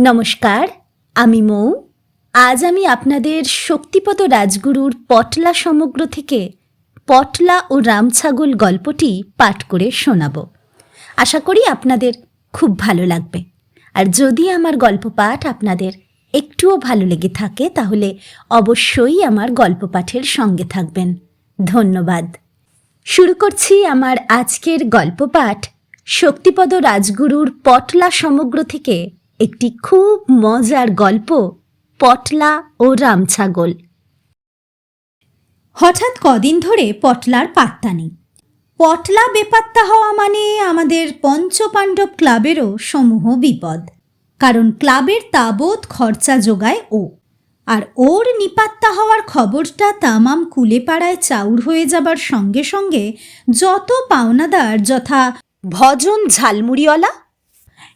নমস্কার, আমি মৌ। আজ আমি আপনাদের শক্তিপদ রাজগুরুর পটলা সমগ্র থেকে পটলা ও রামছাগল গল্পটি পাঠ করে শোনাব। আশা করি আপনাদের খুব ভালো লাগবে। আর যদি আমার গল্প পাঠ আপনাদের একটুও ভালো লেগে থাকে, তাহলে অবশ্যই আমার গল্প পাঠের সঙ্গে থাকবেন। ধন্যবাদ। শুরু করছি আমার আজকের গল্প পাঠ শক্তিপদ রাজগুরুর পটলা সমগ্র থেকে একটি খুব মজার গল্প, পটলা ও রামছাগল। হঠাৎ কদিন ধরে পটলার পাত্তা নেই। পটলা বেপাত্তা হওয়া মানে আমাদের পঞ্চপাণ্ডব ক্লাবেরও সমূহ বিপদ। কারণ ক্লাবের তাবৎ খরচা যোগায় ও। আর ওর নিপাত্তা হওয়ার খবরটা তামাম কুলেপাড়ায় চাউর হয়ে যাবার সঙ্গে সঙ্গে যত পাওনাদার যথা ভজন ঝালমুড়িওয়ালা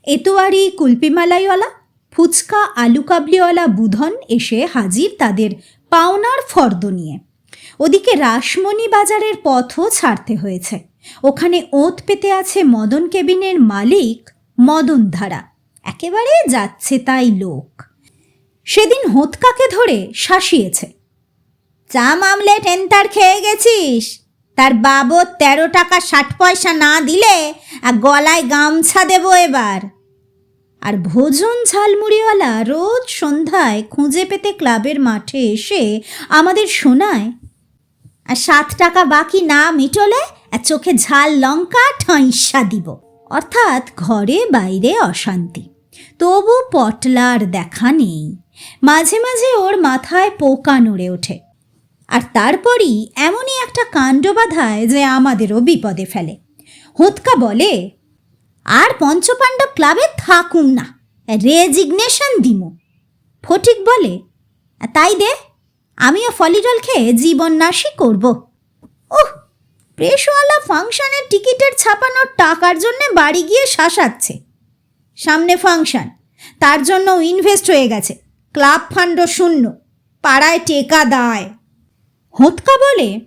এতোয়ারি কুলপিমালাইওয়ালা, ফুচকা আলু কাবলিওয়ালা বুধন এসে হাজির তাদের পাওনার ফর্দ নিয়ে। ওদিকে রাসমণি বাজারের পথও ছাড়তে হয়েছে। ওখানে ওত পেতে আছে মদন কেবিনের মালিক মদন ধারা একেবারে যাচ্ছে তাই লোক। সেদিন হোতকাকে ধরে শাসিয়েছে। চা মামলে টেন্তার খেয়ে গেছিস? তার বাবদ তেরো টাকা ষাট পয়সা না দিলে আর গলায় গামছা দেবো এবার। আর ভোজন ঝালমুড়িওয়ালা রোজ সন্ধ্যায় খুঁজে পেতে ক্লাবের মাঠে এসে আমাদের শোনায়, আর সাত টাকা বাকি না মিটলে আর চোখে ঝাল লঙ্কা ঠাঁইসা দিব। অর্থাৎ ঘরে বাইরে অশান্তি। তবু পটলার দেখা নেই। মাঝে মাঝে ওর মাথায় পোকা নড়ে ওঠে। আর তারপরই এমনই একটা কাণ্ড বাঁধায় যে আমাদেরও বিপদে ফেলে। হোতকা বলে, আর পঞ্চপাণ্ডব ক্লাবে থাকুম না, রেজিগনেশন দিমু। ফটিক বলে, তাই দে, আমিও ফলিডল খেয়ে জীবন নাশি করব। ওহ, প্রেসওয়ালা ফাংশনের টিকিটের ছাপানোর টাকার জন্যে বাড়ি গিয়ে শাসাচ্ছে। সামনে ফাংশন, তার জন্য ইনভেস্ট হয়ে গেছে, ক্লাব ফান্ডও শূন্য, পাড়ায় টেকা দায়। হোতকা বলে?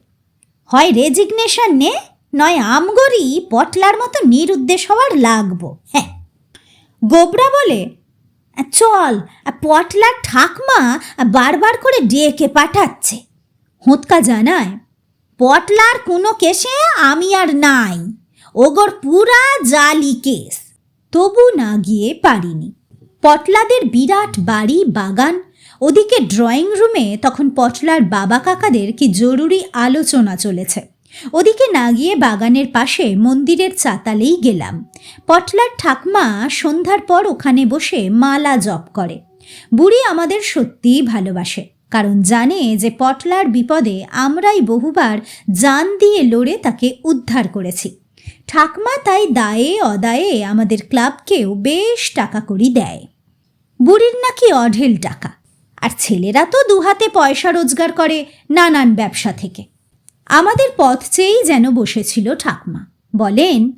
হয় রেজিগনেশন নে, নয় আমগরি পটলার মতো নিরুদ্দেশ হওয়ার লাগবো। হ্যাঁ। গোবরা বলে, চল, পটলার ঠাকমা বারবার করে ডেকে পাঠাচ্ছে। হোঁতকা জানায়, পটলার কোনো কেসে আমি আর নাই। ওগর পুরা জালি কেস। তবু না গিয়ে পারিনি। পটলাদের বিরাট বাড়ি, বাগান ওদিকে ড্রয়িং রুমে তখন পটলার বাবা কাকাদের কি জরুরি আলোচনা চলেছে। ওদিকে না গিয়ে বাগানের পাশে মন্দিরের চাতালেই গেলাম। পটলার ঠাকমা সন্ধ্যার পর ওখানে বসে মালা জপ করে। বুড়ি আমাদের সত্যিই ভালোবাসে, কারণ জানে যে পটলার বিপদে আমরাই বহুবার জান দিয়ে লড়ে তাকে উদ্ধার করেছি। ঠাকমা তাই দায়ে অদায়ে আমাদের ক্লাবকেও বেশ টাকা করি দেয়। বুড়ির নাকি অঢেল টাকা আর ছেলেরা তো দুহাতে পয়সা রোজগার করে নানান ব্যবসা থেকে। আমাদের পথ চেয়েই যেন বসেছিল ঠাকমা। বলেন,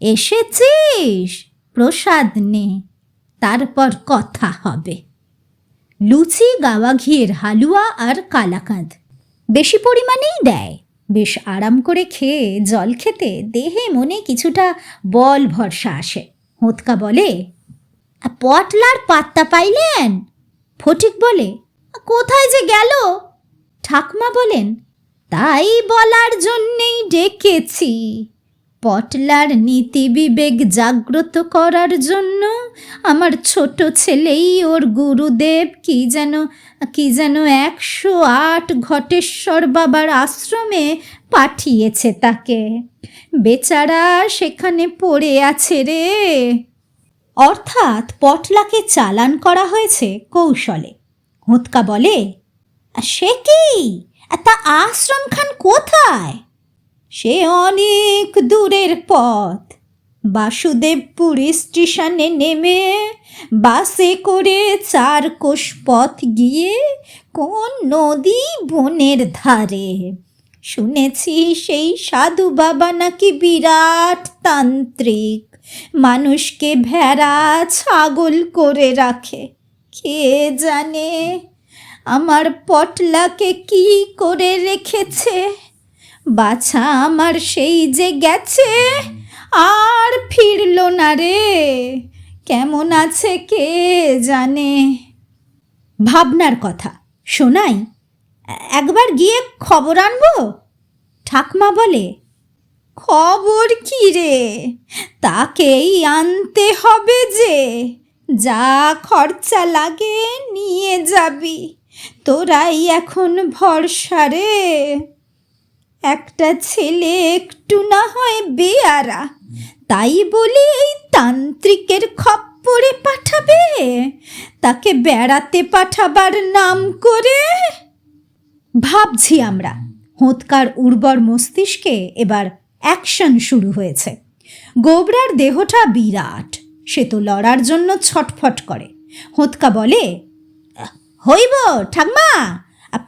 এসেছিস? প্রসাদ নে, তারপর কথা হবে। লুচি, গাওয়া ঘিয়ের হালুয়া আর কালাকাঁদ। বেশি পরিমাণেই দেয়। বেশ আরাম করে খেয়ে, জল খেতে দেহে মনে কিছুটা বল ভরসা আসে। হোতকা বলে, পটলার পাত্তা পাইলেন? ফটিক বলে, কোথায় যে গেল? ঠাকমা বলেন, তাই বলার জন্যেই ডেকেছি। পটলার নীতি বিবেক জাগ্রত করার জন্য আমার ছোট ছেলেই ওর গুরুদেব। কি যেন কি যেন একশো আট ঘটেশ্বর বাবার আশ্রমে পাঠিয়েছে তাকে। বেচারা সেখানে পড়ে আছে রে। অর্থাৎ পটলাকে চালান করা হয়েছে কৌশলে। হুৎকা বলে, সে কি? তা আশ্রম খান কোথায়? সে অনেক দূরের পথ। বাসুদেবপুর স্টেশনে নেমে বাসে করে চার কোষ পথ গিয়ে কোন নদী বনের ধারে। শুনেছি সেই সাধু বাবা নাকি বিরাট তান্ত্রিক। মানুষকে ভেড়া, ছাগল করে রাখে। কে জানে আমার পটলাকে কি করে রেখেছে? বাছা আমার সেই যে গেছে, আর ফিরল না রে। কেমন আছে কে জানে? ভাবনার কথা শোনাই একবার গিয়ে খবর আনব? ঠাকমা বলে খবর কি রে? তাকেই আনতে হবে যে, যা খরচা লাগে নিয়ে যাবি। তোরাই এখন ভরসা রে। একটা ছেলে একটু না হয় বেয়ারা, তাই বলি এই তান্ত্রিকের খপ্পরে পাঠাবে। তাকে বেড়াতে পাঠাবার নাম করে? ভাবছি আমরা, হোঁতকার উর্বর মস্তিষ্কে এবার অ্যাকশন শুরু হয়েছে। গোবরার দেহটা বিরাট। সে তো লড়ার জন্য ছটফট করে। হোঁতকা বলে হইব ঠাকমা।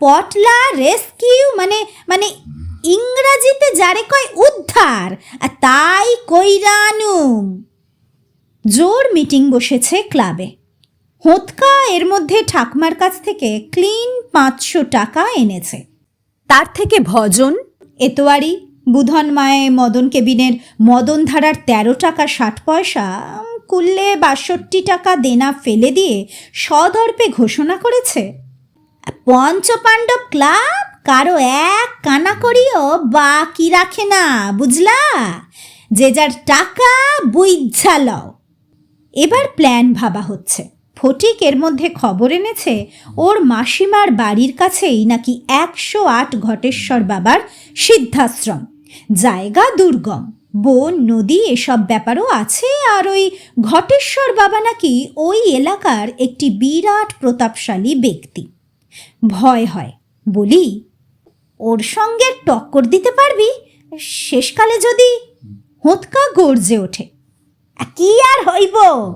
পটলা রেস্কিউ মানে মানে ইংরাজিতে যারে কয় উদ্ধার তাই কইরানুম। জোর মিটিং বসেছে ক্লাবে। হোঁতকা এর মধ্যে ঠাকমার কাছ থেকে ক্লিন পাঁচশো টাকা এনেছে। তার থেকে ভজন এতোয়ারি বুধন মায়ে মদন কেবিনের মদন ধারার তেরো টাকা ষাট পয়সা কুল্লে বাষট্টি টাকা দেনা ফেলে দিয়ে সদর্পে ঘোষণা করেছে। পঞ্চপাণ্ডব ক্লাব কারও এক কানা করিও বাকি রাখে না, বুঝলা? যে যার টাকা বুইঝা লও। এবার প্ল্যান ভাবা হচ্ছে। ফটিক এর মধ্যে খবর এনেছে, ওর মাসিমার বাড়ির কাছেই নাকি একশো আট ঘটেশ্বর বাবার সিদ্ধাশ্রম। জায়গা দুর্গম। বন, নদী, এসব ব্যাপারও আছে আর ওই ঘটেশ্বর বাবা নাকি ওই এলাকার একটি বিরাট প্রতাপশালী ব্যক্তি। ভয় হয়। বলি, ওর সঙ্গে টক্কর দিতে পারবি? শেষকালে যদি হোঁতকা গর্জে ওঠে। কি আর হইব?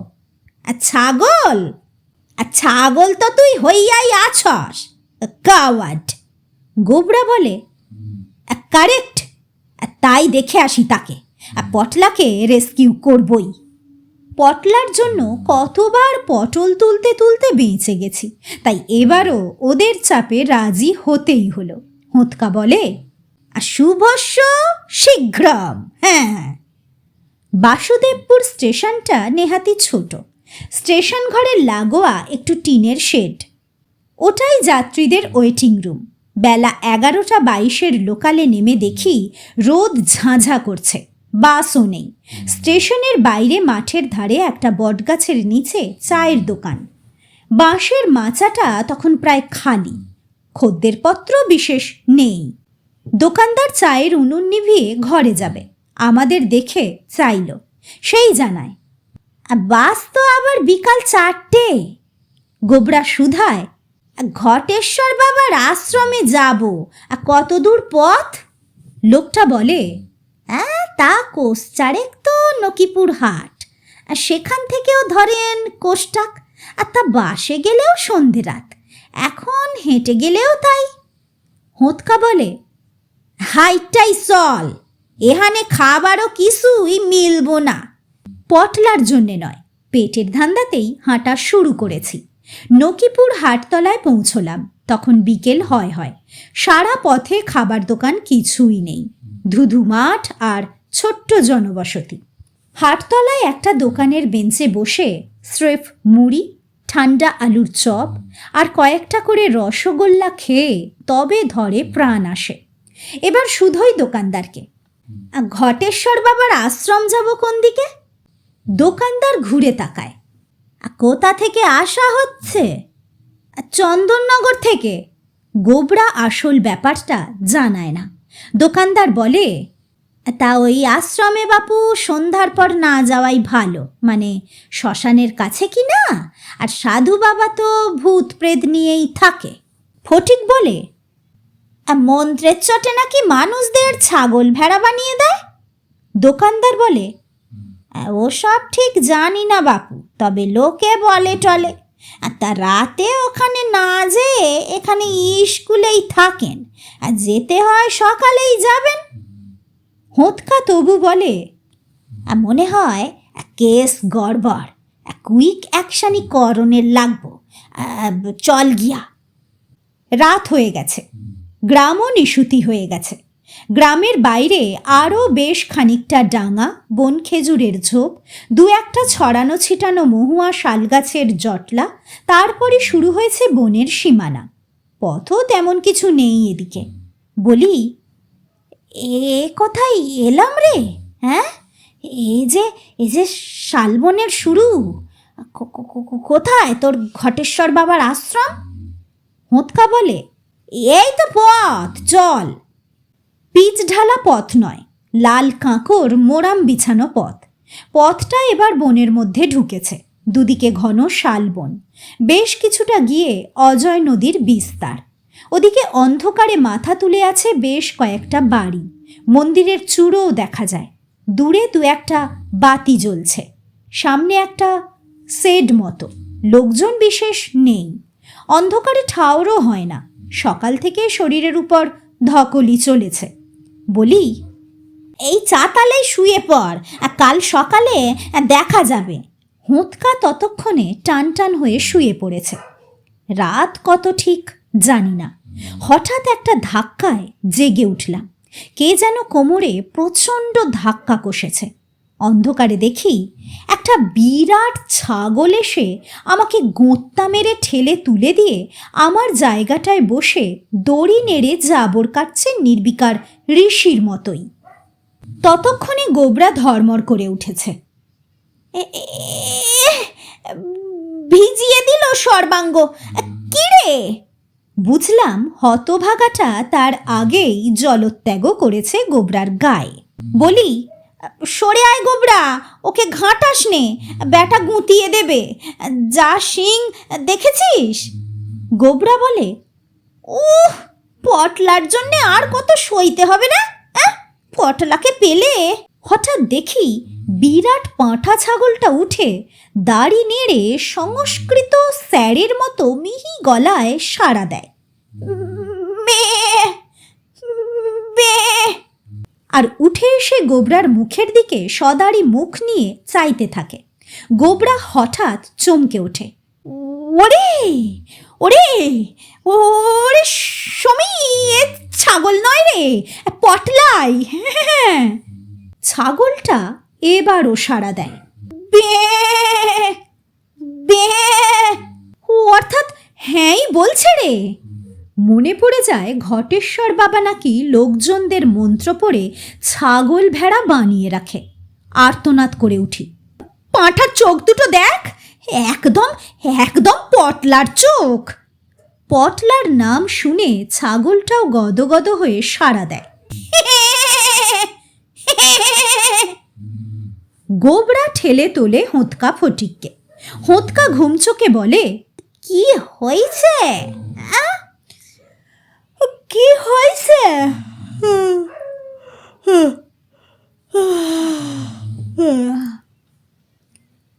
ছাগল? ছাগল তো তুই হইয়াই আছস। কাওয়াড গোবরা বলে কারেক্ট তাই দেখে আসি তাকে। আর পটলাকে রেস্কিউ করবই। পটলার জন্য কতবার পটল তুলতে তুলতে বেঁচে গেছি। তাই এবারও ওদের চাপে রাজি হতেই হলো। হোঁতকা বলে, আর শুভস্য শীঘ্রম। হ্যাঁ। বাসুদেবপুর স্টেশনটা নেহাতি ছোট। স্টেশন ঘরের লাগোয়া একটু টিনের শেড। ওটাই যাত্রীদের ওয়েটিং রুম বেলা এগারোটা বাইশের লোকালে নেমে দেখি রোদ ঝাঁঝা করছে বাসও নেই। স্টেশনের বাইরে মাঠের ধারে একটা বটগাছের নিচে চায়ের দোকান। বাঁশের মাচাটা তখন প্রায় খালি খদ্দের পত্র বিশেষ নেই। দোকানদার চায়ের উনুন নিভিয়ে ঘরে যাবে আমাদের দেখে চাইল সেই জানায় "আ, বাস তো আবার বিকাল চারটে। গোবরা সুধায় "আ, ঘটেশ্বর বাবার আশ্রমে যাব। আর কত দূর পথ? লোকটা বলে হ্যাঁ তা কোষ চারেক তো নকিপুর হাট। আর সেখান থেকেও ধরেন কোষ্টাক আর তা বাসে গেলেও সন্ধে রাত। এখন হেঁটে গেলেও তাই। হোঁতকা বলে হাইটাই চল। এখানে খাবারও কিছুই মিলবো না। পটলার জন্যে নয়, পেটের ধান্দাতেই হাঁটা শুরু করেছি। নকিপুর হাটতলায় পৌঁছলাম। তখন বিকেল হয় হয়। সারা পথে খাবার দোকান কিছুই নেই। ধুধু মাঠ আর ছোট্ট জনবসতি। হাটতলায় একটা দোকানের বেঞ্চে বসে স্রেফ মুড়ি, ঠান্ডা আলুর চপ আর কয়েকটা করে রসগোল্লা খেয়ে তবে ধরে প্রাণ আসে। এবার শুধুই দোকানদারকে। ঘটেশ্বর বাবার আশ্রম যাব কোন দিকে? দোকানদার ঘুরে তাকায়। কোথা থেকে আসা হচ্ছে? চন্দননগর থেকে। গোবরা আসল ব্যাপারটা জানায় না। দোকানদার বলে তা ওই আশ্রমে বাপু সন্ধ্যার পর না যাওয়াই ভালো। মানে শ্মশানের কাছে কি না? আর সাধু বাবা তো ভূত প্রেত নিয়েই থাকে। ফটিক বলে "আ, মন্ত্রের চটে নাকি মানুষদের ছাগল ভেড়া বানিয়ে দেয়? দোকানদার বলে "আ, ওসব ঠিক জানি না বাপু, তবে লোকে বলে টলে। আর তা রাতে ওখানে না যেয়ে এখানে স্কুলেই থাকেন, আর যেতে হয় সকালেই যাবেন। হোঁতকা তবু বলে, আর মনে হয় কেস গড়বড় কুইক অ্যাকশানই করণের লাগবো চল গিয়া। রাত হয়ে গেছে, গ্রামও নিশুতি হয়ে গেছে। গ্রামের বাইরে আরও বেশ খানিকটা ডাঙা, বন খেজুরের ঝোপ, দু একটা ছড়ানো ছিটানো মহুয়া শালগাছের জটলা তারপরে শুরু হয়েছে বনের সীমানা। পথও তেমন কিছু নেই এদিকে। বলি, এ কোথায় এলাম রে? হ্যাঁ? এই যে এই যে শালবনের শুরু। কোথায় তোর ঘটেশ্বর বাবার আশ্রম? হোঁতকা বলে, এই তো পথ, চল। পিচ ঢালা পথ নয়, লাল কাঁকর মোরাম বিছানো পথ। পথটা এবার বনের মধ্যে ঢুকেছে, দুদিকে ঘন শালবন বেশ কিছুটা গিয়ে অজয় নদীর বিস্তার। ওদিকে অন্ধকারে মাথা তুলে আছে বেশ কয়েকটা বাড়ি। মন্দিরের চূড়োও দেখা যায়। দূরে দু একটা বাতি জ্বলছে। সামনে একটা সেড মতো। লোকজন বিশেষ নেই। অন্ধকারে ঠাউরও হয় না। সকাল থেকে শরীরের উপর ধকলি চলেছে। বলি, এই চাতালে শুয়ে পড় কাল সকালে দেখা যাবে। হুঁতকা ততক্ষণে টান টান হয়ে শুয়ে পড়েছে। রাত কত ঠিক জানি না। হঠাৎ একটা ধাক্কায় জেগে উঠলাম। কে যেন কোমরে প্রচণ্ড ধাক্কা কষেছে। অন্ধকারে দেখি একটা বিরাট ছাগল এসে আমাকে গোঁত্তা মেরে ঠেলে তুলে দিয়ে আমার জায়গাটায় বসে দড়ি নেড়ে জাবর কাটছে নির্বিকার ঋষির মতোই। ততক্ষণে গোবরা ধর্মর করে উঠেছে। ভিজিয়ে দিল সর্বাঙ্গ। কি রে? বুঝলাম হতভাগাটা তার আগেই জলত্যাগও করেছে গোবরার গায়ে। বলি সরে আয় গোবরা, ওকে ঘাঁটাস নে, ব্যাটা গুঁতিয়ে দেবে। যা শিং, দেখেছিস? গোবরা বলে, উহ, পটলার জন্য আর কত সইতে হবে না? পটলাকে পেলে? হঠাৎ দেখি বিরাট পাঁঠা ছাগলটা উঠে দাড়ি নেড়ে সংস্কৃত স্যারের মতো মিহি গলায় সাড়া দেয়। বে বে আর উঠে এসে গোবরার মুখের দিকে সদারি মুখ নিয়ে চাইতে থাকে। গোবরা হঠাৎ চমকে ওঠে। ওরে ওরে ওরে সমী ছাগল নয় রে, পটলাই হ্যাঁ ছাগলটা এবারও সাড়া দেয়। বে অর্থাৎ হ্যাঁই বলছে রে মনে পড়ে যায় ঘটেশ্বর বাবা নাকি লোকজনদের মন্ত্র পড়ে ছাগল ভেড়া বানিয়ে রাখে। আর্তনাদ করে উঠি, পাঁঠার চোখ দুটো দেখ, একদম একদম পটলার চোখ। পটলার নাম শুনে ছাগলটাও গদগদ হয়ে সাড়া দেয়। গোবরা ঠেলে তোলে হোঁতকা ফটিককে। হোঁতকা ঘুমচোকে বলে, কি হয়েছে? আ? কি হয়েছে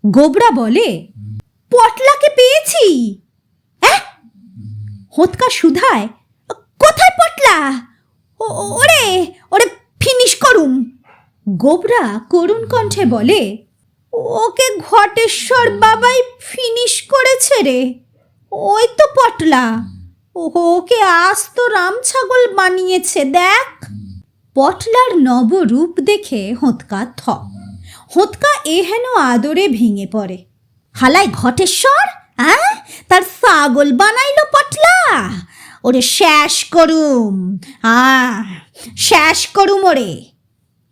গোবরা বলে, পটলাকে পেয়েছি? হোঁতকা সুধায়, কোথায় পটলা? ওরে ওরে ফিনিশ করুম। গোবরা করুণ কণ্ঠে বলে, ওকে ঘটেশ্বর বাবাই ফিনিশ করেছে রে, ওই তো পটলা। ওকে আজ তো রাম ছাগল বানিয়েছে, দেখ। পটলার নবরূপ দেখে হোঁতকা থ। হোঁতকা এহেন আদরে ভেঙে পড়ে। হালাই ঘটেশ্বর হ্যাঁ তার ছাগল বানাইলো পটলা। ওরে শেষ করুম আ শেষ করুম ওরে।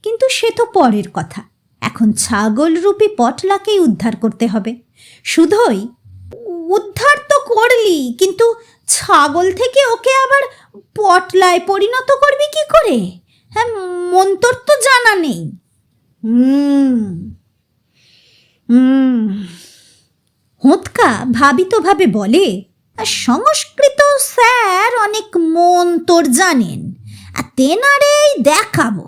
কিন্তু সে তো পরের কথা। এখন ছাগল রূপী পটলাকেই উদ্ধার করতে হবে। শুধুই করলি কিন্তু ছাগল থেকে ওকে আবার পটলায় পরিণত করবি কি করে? হ্যাঁ মন্তর তো জানা নেই। হুম হুম হোঁতকা ভাবিতভাবে বলে সংস্কৃত স্যার অনেক মন্তর জানেন, আর তেনারেই দেখাবো।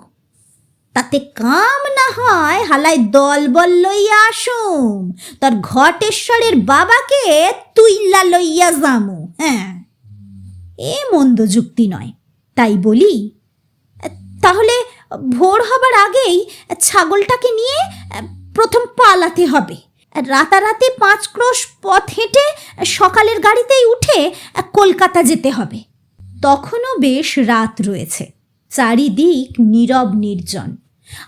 তাতে কাম না হয়, হালাই দল বল লইয়া আসুম। তোর ঘটেশ্বরের বাবাকে তুইলা লইয়া যামু হ্যাঁ? এ মন্দ যুক্তি নয়, তাই বলি। তাহলে ভোর হবার আগেই ছাগলটাকে নিয়ে প্রথম পালাতে হবে। রাতারাতি পাঁচ ক্রোশ পথ হেঁটে সকালের গাড়িতেই উঠে কলকাতা যেতে হবে। তখনও বেশ রাত রয়েছে। চারিদিক নীরব নির্জন।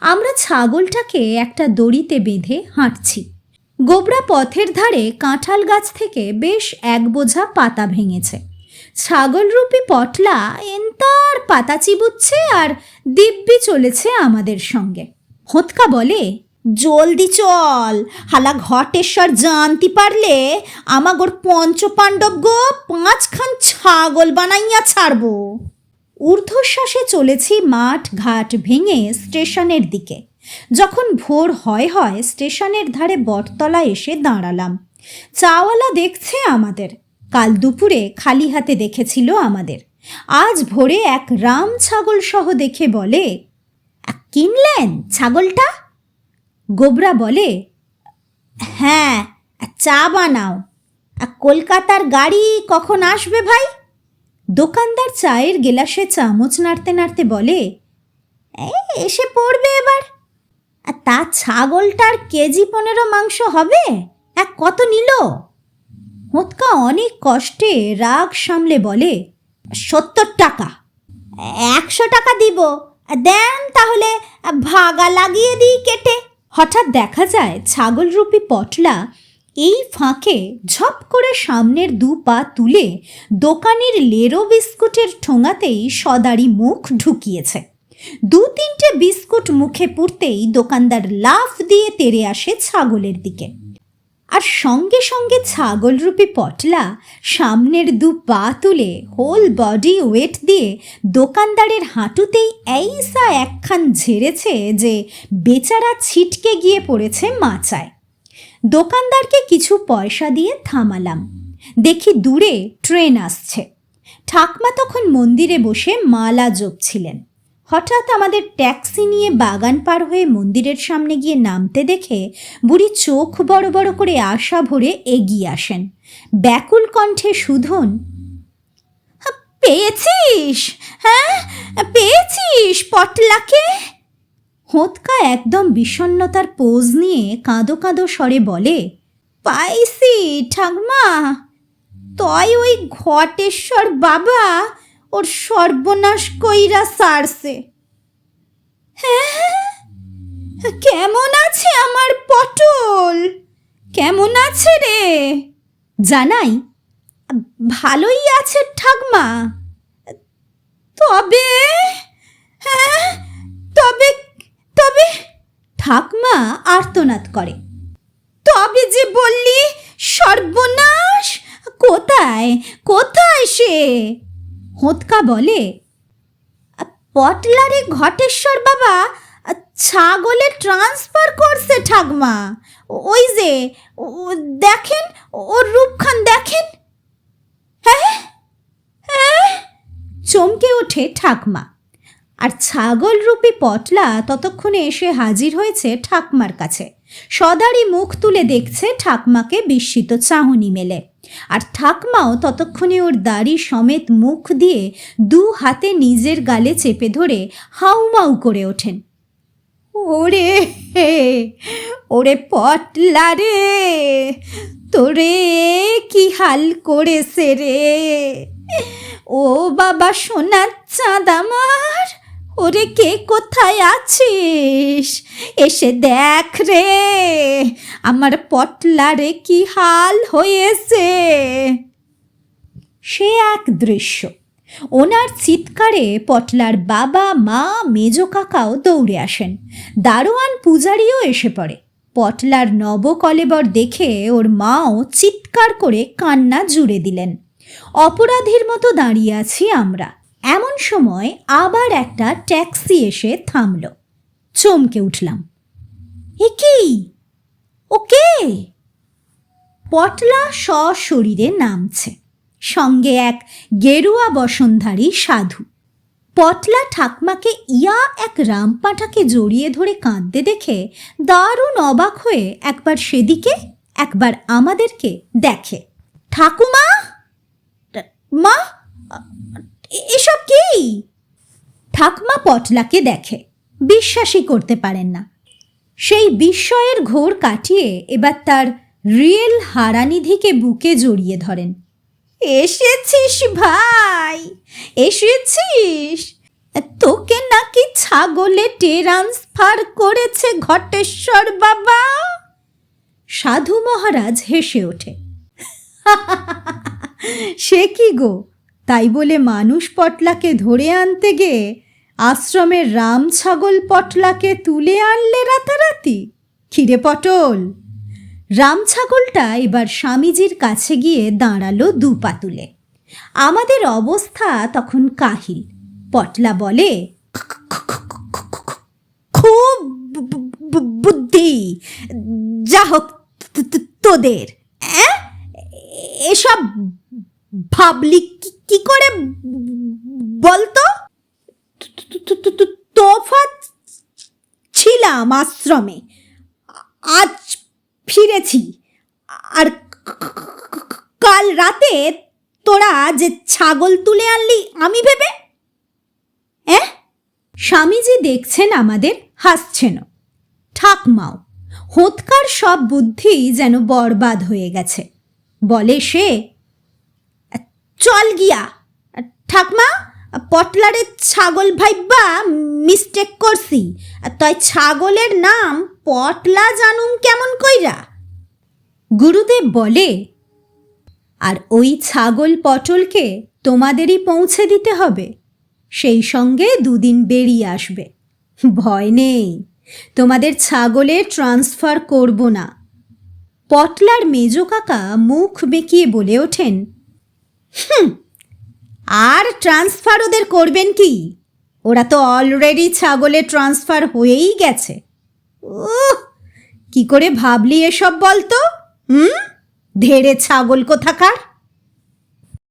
আমরা ছাগলটাকে একটা দড়িতে বেঁধে হাঁটছি। গোবরা পথের ধারে কাঁঠাল গাছ থেকে বেশ এক বোঝা পাতা ভেঙেছে। ছাগলরূপী পটলা এন্তার পাতা চিবুচ্ছে আর দিব্যি চলেছে আমাদের সঙ্গে। হোতকা বলে, জলদি চল, হালা ঘটেশ্বর জানতে পারলে আমাগোর পঞ্চপাণ্ডব গো পাঁচখান ছাগল বানাইয়া ছাড়বো। ঊর্ধ্বশ্বাসে চলেছি মাঠ ঘাট ভেঙে স্টেশনের দিকে। যখন ভোর হয় হয় স্টেশনের ধারে বটতলা এসে দাঁড়ালাম। চাওয়ালা দেখছে আমাদের। কাল দুপুরে খালি হাতে দেখেছিল আমাদের। আজ ভোরে এক রাম ছাগল সহ দেখে বলে "আ, কিনলেন ছাগলটা? গোবরা বলে হ্যাঁ চা বানাও। কলকাতার গাড়ি কখন আসবে ভাই? দোকানদার চায়ের গেলাসে চামচ নাড়তে নাড়তে বলে "এই, এসে পড়বে এবার। আর তা ছাগলটার কেজি পনেরো মাংস হবে? এক কত নিল? হোতকা অনেক কষ্টে রাগ সামলে বলে সত্তর টাকা। একশো টাকা দিব। দেন তাহলে ভাগা লাগিয়ে দিই কেটে। হঠাৎ দেখা যায় ছাগলরূপী পটলা এই ফাঁকে ঝপ করে সামনের দু পা তুলে দোকানের লেরো বিস্কুটের ঠোঙাতেই সদারি মুখ ঢুকিয়েছে। দু তিনটে বিস্কুট মুখে পুরতেই দোকানদার লাফ দিয়ে তেড়ে আসে ছাগলের দিকে। আর সঙ্গে সঙ্গে ছাগলরূপী পটলা সামনের দু পা তুলে হোল বডি ওয়েট দিয়ে দোকানদারের হাঁটুতেই এইসা একখান ঝেড়েছে যে বেচারা ছিটকে গিয়ে পড়েছে মাচায়। দোকানদারকে কিছু পয়সা দিয়ে থামালাম। দেখি দূরে ট্রেন আসছে। ঠাকমা তখন মন্দিরে বসে মালা জপছিলেন। হঠাৎ আমাদের ট্যাক্সি নিয়ে বাগান পার হয়ে মন্দিরের সামনে গিয়ে নামতে দেখে বুড়ি চোখ বড় বড় করে আশা ভরে এগিয়ে আসেন। ব্যাকুল কণ্ঠে সুধন পেয়েছিস? হ্যাঁ পেয়েছিস পটলাকে? হোঁতকা একদম বিষণ্ণতার পোজ নিয়ে কাঁদো কাঁদো স্বরে বলে পাইছি ঠাকমা, তয় ওই ঘটেশ্বর বাবা ওর সর্বনাশ কইরা সারছে। হ্যাঁ কেমন আছে আমার পটল? কেমন আছে রে? জানাই, ভালোই আছে ঠাকমা। তবে হ্যাঁ তবে তবে ঠাকমা আর্তনাদ করে। তবে যে বললি সর্বনাশ, কোথায় কোথায় সে? হোঁতকা বলে, পটলারে ঘটেশ্বর বাবা ছাগলে ট্রান্সফার করছে ঠাকমা ওই যে দেখেন ওর রূপখান দেখেন। হ্যাঁ হ্যাঁ চমকে ওঠে ঠাকমা আর ছাগল রূপী পটলা ততক্ষণে এসে হাজির হয়েছে ঠাকমার কাছে। সদারি মুখ তুলে দেখছে ঠাকমাকে বিস্মিত চাহনি মেলে। আর ঠাকমাও ততক্ষণে ওর দাড়ি সমেত মুখ দিয়ে দু হাতে নিজের গালে চেপে ধরে হাউমাউ করে ওঠেন। ওরে ওরে পটলা রে, তোরে কি হাল করেছে রে? ও বাবা সোনার চাঁদ আমার। ওরে কে কোথায় আছিস? এসে দেখ রে, আমার পটলারে কি হাল হয়েছে? সে এক দৃশ্য। ওনার চিৎকারে পটলার বাবা, মা, মেজ কাকাও দৌড়ে আসেন। দারোয়ান পূজারিও এসে পড়ে। পটলার নবকলেবর দেখে ওর মাও চিৎকার করে কান্না জুড়ে দিলেন। অপরাধীর মতো দাঁড়িয়ে আছি আমরা। এমন সময় আবার একটা ট্যাক্সি এসে থামল। চমকে উঠলাম। এ কি? ওকে পটলা সশরীরে নামছে। সঙ্গে এক গেরুয়া বসনধারী সাধু। পটলা ঠাকমাকে ইয়া এক রামপাঠাকে জড়িয়ে ধরে কাঁদতে দেখে দারুণ অবাক হয়ে একবার সেদিকে, একবার আমাদেরকে দেখে। ঠাকুমা? মা? এসব কি ঠাকমা পটলাকে দেখে, বিশ্বাসই করতে পারেন না। সেই বিস্ময়ের ঘোর কাটিয়ে এবার তার রিয়েল হারানিধিকে বুকে জড়িয়ে ধরেন। এসেছিস ভাই, এসেছিস? তোকে নাকি ছাগলে ট্রান্সফার করেছে ঘটেশ্বর বাবা? সাধু মহারাজ হেসে ওঠে। সে কি গো? তাই বলে মানুষ পটলাকে ধরে আনতে গিয়ে আশ্রমের রাম ছাগল পটলাকে তুলে আনলে রাতারাতি। খিরে পটল। রাম ছাগলটা এবার স্বামীজির কাছে গিয়ে দাঁড়াল দু পা তুলে আমাদের অবস্থা তখন কাহিল। পটলা বলে, খুব বুদ্ধি। যা হোক তোদের? এসব ভাবলি কি- করে বলতো? তোফা ছিলাম আশ্রমে। আজ ফিরেছি। আর কাল রাতে তোরা যে ছাগল তুলে আনলি, আমি ভেবে? অ্যাঁ? স্বামীজি দেখছেন আমাদের হাসছেনও ঠাকমাও, হোতকার সব বুদ্ধি যেন বরবাদ হয়ে গেছে। বলে সে চল গিয়া। ঠাকমা পটলারে ছাগল ভাইবা মিস্টেক করছি। তাই ছাগলের নাম পটলা জানুম কেমন কইরা? গুরুদেব বলে, আর ওই ছাগল পটলকে তোমাদেরই পৌঁছে দিতে হবে। সেই সঙ্গে দুদিন বেরিয়ে আসবে। ভয় নেই, তোমাদের ছাগলের ট্রান্সফার করব না। পটলার মেজ কাকা মুখ বেঁকিয়ে বলে ওঠেন আর ট্রান্সফার ওদের করবেন কি? ওরা তো অলরেডি ছাগলে ট্রান্সফার হয়েই গেছে। কি করে ভাবলি এসব বলতো? হুম, ধেড়ে ছাগল কোথাকার?